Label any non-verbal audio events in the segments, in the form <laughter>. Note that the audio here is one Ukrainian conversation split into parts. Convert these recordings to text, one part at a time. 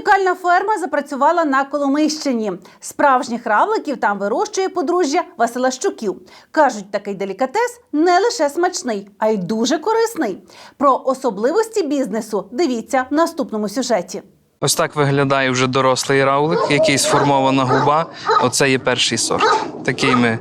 Унікальна ферма запрацювала на Коломийщині. Справжніх равликів там вирощує подружжя Василащуків. Кажуть, такий делікатес не лише смачний, а й дуже корисний. Про особливості бізнесу дивіться в наступному сюжеті. Ось так виглядає вже дорослий равлик, який сформована губа. Оце є перший сорт. Такий ми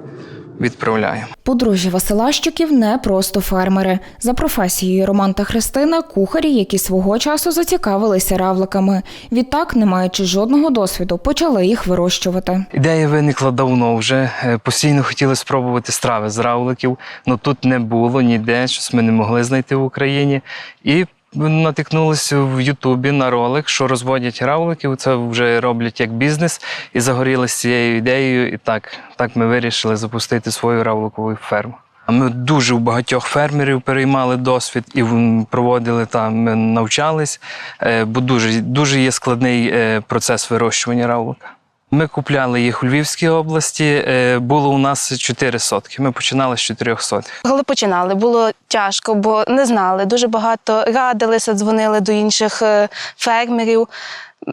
відправляємо. Подружжя Василащиків не просто фермери. За професією Роман та Христина кухарі, які свого часу зацікавилися равликами. Відтак, не маючи жодного досвіду, почали їх вирощувати. Ідея виникла давно вже. Е, Постійно хотіли спробувати страви з равликів, але тут не було ніде, щось ми не могли знайти в Україні. І натикнулися в Ютубі на ролик, що розводять равликів. Це вже роблять як бізнес, і загорілися цією ідеєю. І так, так ми вирішили запустити свою равликову ферму. А Ми дуже у багатьох фермерів переймали досвід і проводили там, навчались, е, бо дуже, дуже є складний е, процес вирощування равлика. Ми купляли їх у Львівській області. е, Було у нас 4 сотки. Ми починали з 4 сотих. Коли починали, було тяжко, бо не знали. Дуже багато радилися, дзвонили до інших е, фермерів.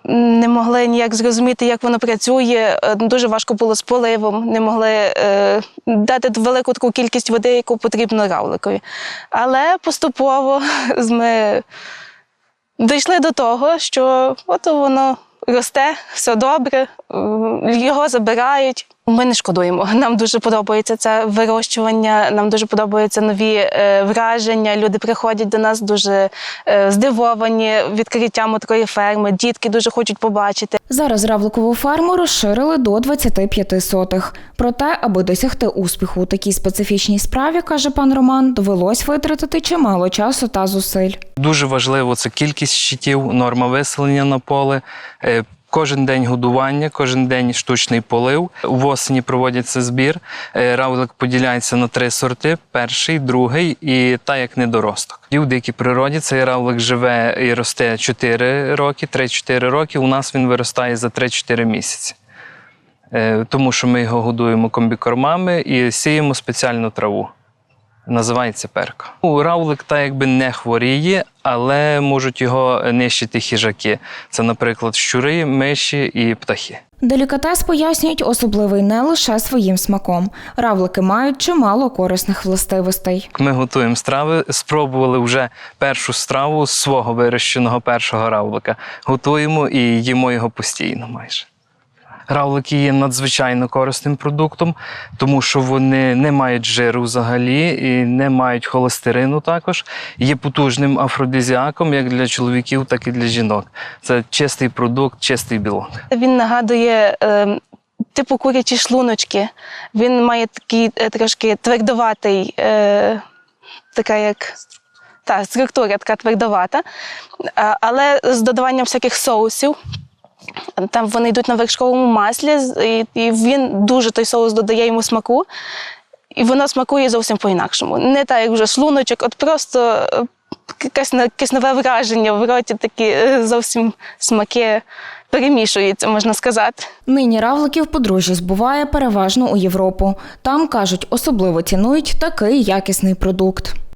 Не могли ніяк зрозуміти, як воно працює. Е, Дуже важко було з поливом, не могли е, дати велику таку кількість води, яку потрібно равликові. Але поступово <laughs> ми дійшли до того, що от воно росте, все добре, його забирають. Ми не шкодуємо. Нам дуже подобається це вирощування, нам дуже подобаються нові е, враження. Люди приходять до нас дуже е, здивовані відкриттям такої ферми. Дітки дуже хочуть побачити. Зараз равликову ферму розширили до 25 сотих. Проте, аби досягти успіху у такій специфічній справі, каже пан Роман, довелось витратити чимало часу та зусиль. Дуже важливо це кількість щитів, норма виселення на поле. Кожен день годування, кожен день штучний полив. В осені проводиться збір. Е, Равлик поділяється на три сорти: перший, другий і та як недоросток. І в дикій природі цей равлик живе і росте 4 роки, 3-4 роки. У нас він виростає за 3-4 місяці. Е, Тому що ми його годуємо комбікормами і сіємо спеціальну траву. Називається перка. Ну, Равлик та якби не хворіє, але можуть його нищити хижаки. Це, наприклад, щури, миші і птахи. Делікатес пояснюють особливий не лише своїм смаком. Равлики мають чимало корисних властивостей. Ми готуємо страви. Спробували вже першу страву з свого вирощеного першого равлика. Готуємо і їмо його постійно майже. Равлики є надзвичайно корисним продуктом, тому що вони не мають жиру взагалі і не мають холестерину також. Є потужним афродизіаком як для чоловіків, так і для жінок. Це чистий продукт, чистий білок. Він нагадує е, типу курячі шлуночки. Він має такий е, трошки твердоватий, е, така як. Та, структура така твердовата, але з додаванням всяких соусів. Там вони йдуть на вершковому маслі, і, і він дуже той соус додає йому смаку, і воно смакує зовсім по-інакшому. Не так, як вже шлуночок, от просто е, якесь, якесь нове враження в роті, такі е, зовсім смаки перемішуються, можна сказати. Нині равликів подружжя збуває переважно у Європу. Там кажуть, особливо цінують такий якісний продукт.